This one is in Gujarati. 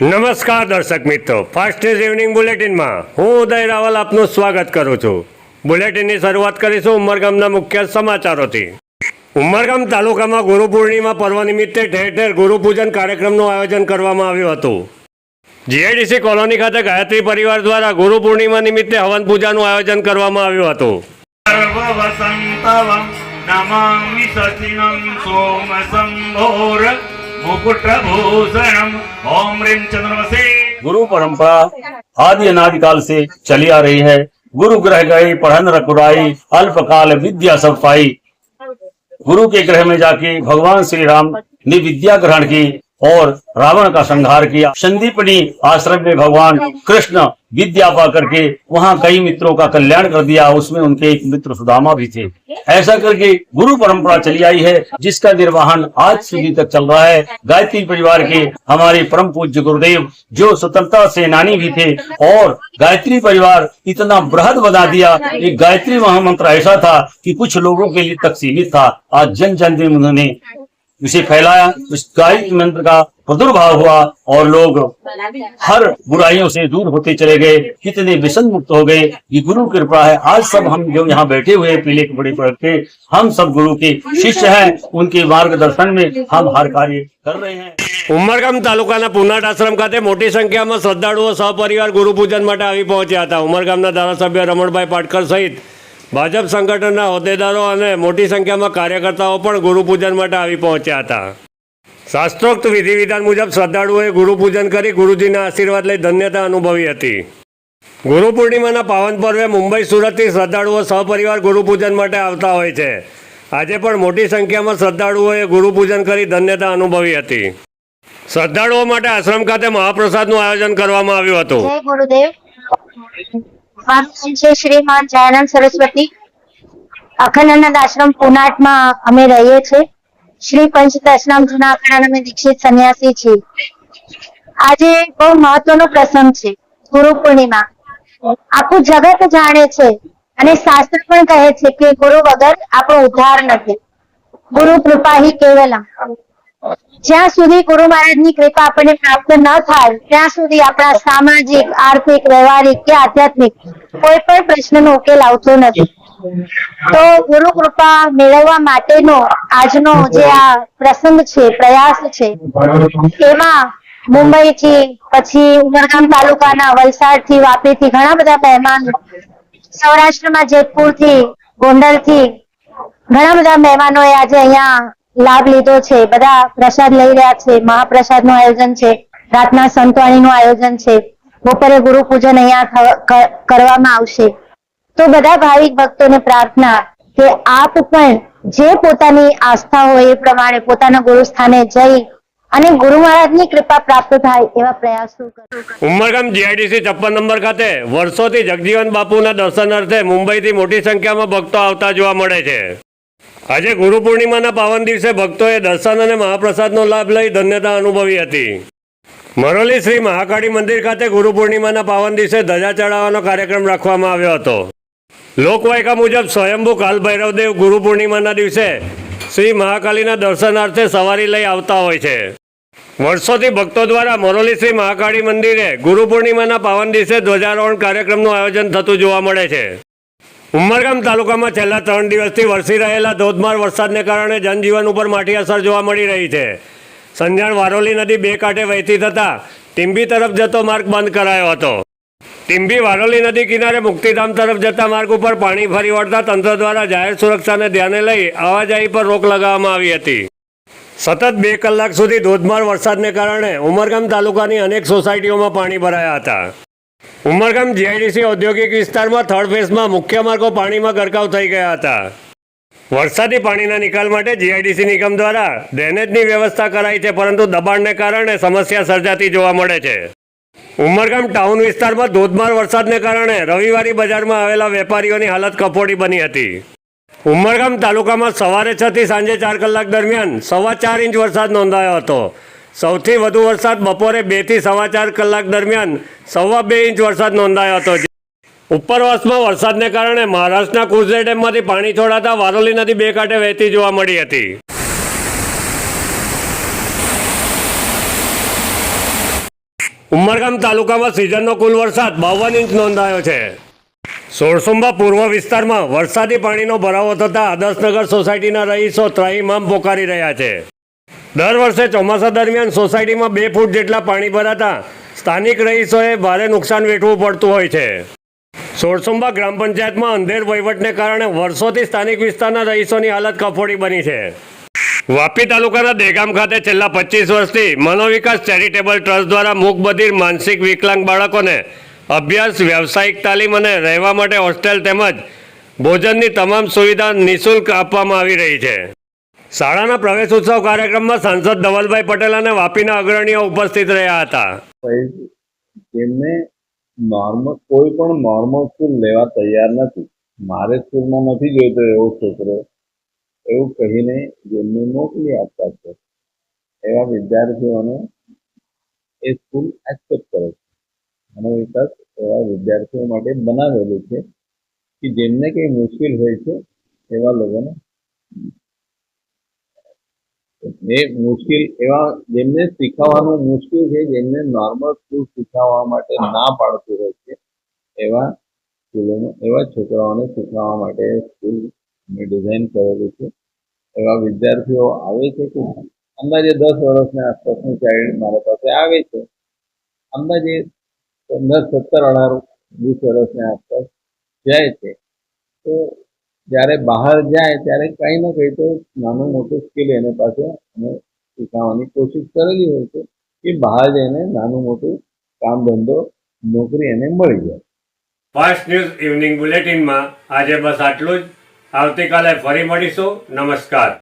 નમસ્કાર દર્શક મિત્રો. ફાસ્ટ ઇવનિંગ બુલેટિનમાં હું ઉદય રાવલ આપનું સ્વાગત કરું છું. બુલેટિનની શરૂઆત કરીશું ઉમરગામના મુખ્ય સમાચારોથી. ઉમરગામ તાલુકામાં ગુરુ પૂર્ણિમા પર્વ નિમિત્તે ઠેર ઠેર ગુરુ પૂજન કાર્યક્રમનું આયોજન કરવામાં આવ્યું હતું. જીઆઈડીસી કોલોની ખાતે ગાયત્રી પરિવાર દ્વારા ગુરુ પૂર્ણિમા નિમિત્તે હવન પૂજાનું આયોજન કરવામાં આવ્યું હતું. गुरु परंपरा आदि अनादिकाल से चली आ रही है। गुरु ग्रह गई पढ़न रकुराई अल्पकाल विद्या सब पाई। गुरु के ग्रह में जाके भगवान श्री राम ने विद्या ग्रहण की। और रावण का संहार किया। संदीपनी आश्रम में भगवान कृष्ण विद्या पा करके वहाँ कई मित्रों का कल्याण कर दिया। उसमें उनके एक मित्र सुदामा भी थे। ऐसा करके गुरु परंपरा चली आई है, जिसका निर्वहन आज સુધી तक चल रहा है। गायत्री परिवार के हमारे परम पूज्य गुरुदेव, जो स्वतंत्रता सेनानी भी थे, और गायत्री परिवार इतना बृहद बना दिया एक गायत्री महामंत्र ऐसा था कि कुछ लोगों के लिए तक सीमित था। आज जन जन में उन्होंने इसे फैलाया उस गायत्री मंत्र का प्रादुर्भाव हुआ और लोग हर बुराइयों से दूर होते चले गए कितने व्यसन मुक्त हो गए ये गुरु की कृपा है आज सब हम जो यहाँ बैठे हुए हैं पीले कपड़े पहन के हम सब गुरु के शिष्य हैं उनके मार्गदर्शन में हम हर कार्य कर रहे हैं ઉમરગામ તાલુકાના પુનાટ આશ્રમ ખાતે મોટી સંખ્યામાં શ્રદ્ધાળુઓ સહપરિવાર ગુરુ પૂજન માટે આવી પહોંચ્યા હતા ઉમરગામના ધારાસભ્ય રમણભાઈ પાટકર સહિત ભાજપ સંગઠનના હોદ્દેદારો અને મોટી સંખ્યામાં કાર્યકર્તાઓ પણ ગુરુપૂજન માટે આવી પહોંચ્યા હતા. શાસ્ત્રોક્ત વિધિવિધાન મુજબ શ્રદ્ધાળુઓએ ગુરુપૂજન કરી ગુરુજીના આશીર્વાદ લઈ ધન્યતા અનુભવી હતી. ગુરુ પૂર્ણિમાના પાવન પર્વે મુંબઈ સુરતથી શ્રદ્ધાળુઓ સહપરિવાર ગુરુ પૂજન માટે આવતા હોય છે. આજે પણ મોટી સંખ્યામાં શ્રદ્ધાળુઓએ ગુરુ પૂજન કરી ધન્યતા અનુભવી હતી. શ્રદ્ધાળુઓ માટે આશ્રમ ખાતે મહાપ્રસાદનું આયોજન કરવામાં આવ્યું હતું. આજે બહુ મહત્વનો પ્રસંગ છે, ગુરુ પૂર્ણિમા. આખું જગત જાણે છે અને શાસ્ત્ર પણ કહે છે કે ગુરુ વગર આપણો ઉદ્ધાર નથી. ગુરુ કૃપા કેવલમ. જ્યાં સુધી ગુરુ મહારાજની કૃપા આપણને પ્રાપ્ત ન થાય, ત્યાં સુધી આપણા સામાજિક, આર્થિક, વ્યવહારિક કે આધ્યાત્મિક કોઈ પણ પ્રશ્નનો ઉકેલ આવતો નથી. તો ગુરુ કૃપા મેળવવા માટેનો આજનો જે આ પ્રસંગ છે, પ્રયાસ છે, એમાં મુંબઈ થી પછી ઉમરગામ તાલુકાના વલસાડથી વાપી થી ઘણા બધા મહેમાનો, સૌરાષ્ટ્રમાં જેતપુરથી ગોંડલથી ઘણા બધા મહેમાનોએ આજે અહીંયા લાભ લીધો છે. બધા પ્રસાદ લઈ રહ્યા છે. મહાપ્રસાદનું આયોજન છે. રાતના સંતવાણી નું આયોજન છે. બપોરે ગુરુ પૂજન અહીંયા કરવામાં આવશે. તો બધા ભાવિક ભક્તોને પ્રાર્થના કે આપ પણ જે પોતાની આસ્થા હોય એ પ્રમાણે પોતાના ગુરુ સ્થાને જઈ અને ગુરુ મહારાજની કૃપા પ્રાપ્ત થાય એવા પ્રયાસો ઉમરગામ જીઆઈડીસી છપ્પન નંબર ખાતે વર્ષોથી જગજીવન બાપુના દર્શનાર્થે મુંબઈથી મોટી સંખ્યામાં ભક્તો આવતા જોવા મળે છે. આજે ગુરુ પૂર્ણિમાના પાવન દિવસે ભક્તોએ દર્શન અને મહાપ્રસાદનો લાભ લઈ ધન્યતા અનુભવી હતી. મરોલી શ્રી મહાકાળી મંદિર ખાતે ગુરુ પૂર્ણિમાના પાવન દિવસે ધજા ચડાવવાનો કાર્યક્રમ રાખવામાં આવ્યો હતો. લોકવાયકા મુજબ સ્વયંભૂ કાલ ભૈરવદેવ ગુરુ પૂર્ણિમાના દિવસે શ્રી મહાકાળીના દર્શનાર્થે સવારી લઈ આવતા હોય છે. વર્ષોથી ભક્તો દ્વારા મરોલી શ્રી મહાકાળી મંદિરે ગુરુ પૂર્ણિમાના પાવન દિવસે ધ્વજારોહણ કાર્યક્રમનું આયોજન થતું જોવા મળે છે. ઉમરગામ તાલુકામાં છેલ્લા ત્રણ દિવસથી વરસી રહેલા ધોધમાર વરસાદને કારણે જનજીવન ઉપર માઠી અસર જોવા મળી રહી છે. સંજાણ વારોલી નદી બે કાંઠે વહેતી થતાં ટીંબી તરફ જતો માર્ગ બંધ કરાયો હતો. ટીંબી વારોલી નદી કિનારે મુક્તિધામ તરફ જતા માર્ગ ઉપર પાણી ફરી વળતા તંત્ર દ્વારા જાહેર સુરક્ષાને ધ્યાને લઈ આવાજાહી પર રોક લગાવવામાં આવી હતી. સતત બે કલાક સુધી ધોધમાર વરસાદને કારણે ઉમરગામ તાલુકાની અનેક સોસાયટીઓમાં પાણી ભરાયા હતા. ઉમરગામ જીઆઈડીસી ઔદ્યોગિક વિસ્તારમાં થર્ડ ફેઝમાં મુખ્ય માર્ગો પાણીમાં ગરકાવ થઈ ગયા હતા. વરસાદી પાણીના નિકાલ માટે જીઆઈડીસી નિગમ દ્વારા ડ્રેનેજની વ્યવસ્થા કરાઈ છે, પરંતુ દબાણને કારણે સમસ્યા સર્જાતી જોવા મળે છે. ઉમરગામ ટાઉન વિસ્તારમાં ધોધમાર વરસાદને કારણે રવિવારી બજારમાં આવેલા વેપારીઓની હાલત કફોડી બની હતી. ઉમરગામ તાલુકામાં સવારે છ થી સાંજે ચાર કલાક દરમિયાન સવા ચાર ઇંચ વરસાદ નોંધાયો હતો. સૌથી વધુ વરસાદ બપોરે બેથી સવા ચાર કલાક દરમિયાન સવા બે ઇંચ વરસાદ નોંધાયો હતો. ઉપરવાસમાં વરસાદને કારણે મહારાષ્ટ્રના કુઝે ડેમમાંથી પાણી છોડાતા વારોલી નદી બે કાંઠે વહેતી જોવા મળી હતી. ઉમરગામ તાલુકામાં સિઝનનો કુલ વરસાદ બાવન ઇંચ નોંધાયો છે. સોરસુંબા પૂર્વ વિસ્તારમાં વરસાદી પાણીનો ભરાવો થતાં આદર્શનગર સોસાયટીના રહીશો ત્રાહીમામ પોકારી રહ્યા છે. દર વર્ષે ચોમાસા દરમિયાન સોસાયટીમાં બે ફૂટ જેટલા પાણી ભરાતા સ્થાનિક રહીશોએ ભારે નુકસાન વેઠવું પડતું હોય છે. સોળસુંબા ગ્રામ પંચાયતમાં અંધેર વહીવટને કારણે વર્ષોથી સ્થાનિક વિસ્તારના રહીશોની હાલત કફોડી બની છે. વાપી તાલુકાના દેગામ ખાતે છેલ્લા પચીસ વર્ષથી મનોવિકાસ ચેરિટેબલ ટ્રસ્ટ દ્વારા મૂકબધિર માનસિક વિકલાંગ બાળકોને અભ્યાસ, વ્યવસાયિક તાલીમ અને રહેવા માટે હોસ્ટેલ તેમજ ભોજનની તમામ સુવિધા નિઃશુલ્ક આપવામાં આવી રહી છે. શાળાના પ્રવેશ ઉત્સવ કાર્યક્રમમાં સાંસદ ધવલભાઈ પટેલ અને વાપીના અગ્રણીઓ ઉપસ્થિત રહ્યા હતા. નોર્મલ કોઈ પણ નોર્મલ સ્કૂલ લેવા તૈયાર નથી. મારે સ્કૂલમાં નથી જોઈતો એવો છોકરો, એવું કહીને જેમને મોકલી આપતા છે. એવા વિદ્યાર્થીઓને એ સ્કૂલ એક્સેપ્ટ કરે છે. મનોવિકાસ એવા વિદ્યાર્થીઓ માટે બનાવેલું છે કે જેમને કંઈ મુશ્કેલ હોય છે, એવા લોકોને એ મુશ્કેલ એવા જેમને શીખવવાનું મુશ્કેલ છે, જેમને નોર્મલ સ્કૂલ શીખવવા માટે ના પાડતું હોય છે, એવા સ્કૂલોને એવા છોકરાઓને શીખવવા માટે સ્કૂલ અમે ડિઝાઇન કરેલું છે. એવા વિદ્યાર્થીઓ આવે છે કે અંદાજે દસ વર્ષના આસપાસનું ચાઇલ્ડ મારા પાસે આવે છે. અંદાજે પંદર, સત્તર, અઢાર, વીસ વર્ષની આસપાસ જાય છે. તો જ્યારે બહાર જાય ત્યારે કંઈ ના કંઈ તો નાનું મોટું સ્કિલ એની પાસે અમે શીખવવાની કોશિશ કરેલી હોય છે કે બહાર જઈને નાનું મોટું કામ ધંધો નોકરી એને મળી જાય. ફાસ્ટ ન્યૂઝ ઇવનિંગ બુલેટિનમાં આજે બસ આટલું જ. આવતીકાલે ફરી મળીશું. નમસ્કાર.